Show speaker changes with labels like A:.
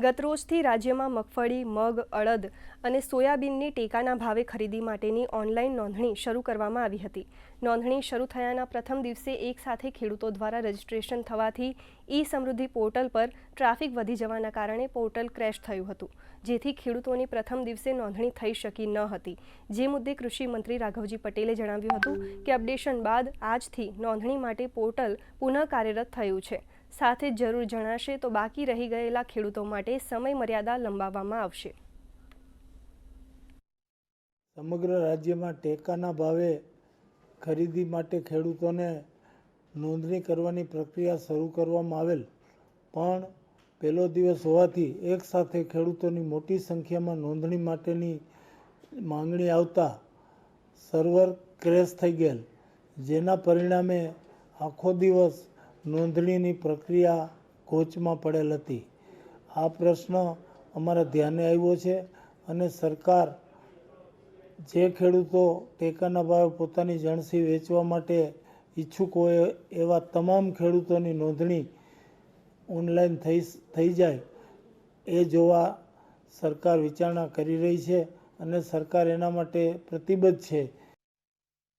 A: ગતરોજથી રાજ્યમાં મગફળી, મગ, અડદ અને સોયાબીનની ટેકાના ભાવે ખરીદી માટેની ઓનલાઈન નોંધણી શરૂ કરવામાં આવી હતી. નોંધણી શરૂ થયાના પ્રથમ દિવસે એક સાથે ખેડૂતો દ્વારા રજીસ્ટ્રેશન થવાથી ઈ સમૃદ્ધિ પોર્ટલ પર ટ્રાફિક વધી જવાના કારણે પોર્ટલ ક્રેશ થયું હતું, જેથી ખેડૂતોની પ્રથમ દિવસે નોંધણી થઈ શકી ન હતી. જે મુદ્દે કૃષિ મંત્રી રાઘવજી પટેલે જણાવ્યું હતું કે અપડેશન બાદ આજથી નોંધણી માટે પોર્ટલ પુનઃ કાર્યરત થયું છે. સાથે જરૂર જણાશે તો બાકી રહી ગયેલા ખેડૂતો માટે સમય મર્યાદા લંબાવવામાં આવશે.
B: સમગ્ર રાજ્યમાં ટેકાના ભાવે ખરીદી માટે ખેડૂતોને નોંધણી કરવાની પ્રક્રિયા શરૂ કરવામાં આવેલ. પણ પહેલો દિવસ હોવાથી એકસાથે ખેડૂતોની મોટી સંખ્યામાં નોંધણી માટેની માંગણી આવતા સર્વર ક્રેશ થઈ ગયેલ, જેના પરિણામે આખો દિવસ નોંધણીની પ્રક્રિયા કોચમાં પડેલ હતી. આ પ્રશ્ન અમારા ધ્યાને આવ્યો છે અને સરકાર જે ખેડૂતો ટેકાના ભાવે પોતાની જણસી વેચવા માટે ઈચ્છુક હોય એવા તમામ ખેડૂતોની નોંધણી ઓનલાઈન થઈ થઈ જાય એ જોવા સરકાર વિચારણા કરી રહી છે અને સરકાર એના માટે પ્રતિબદ્ધ છે.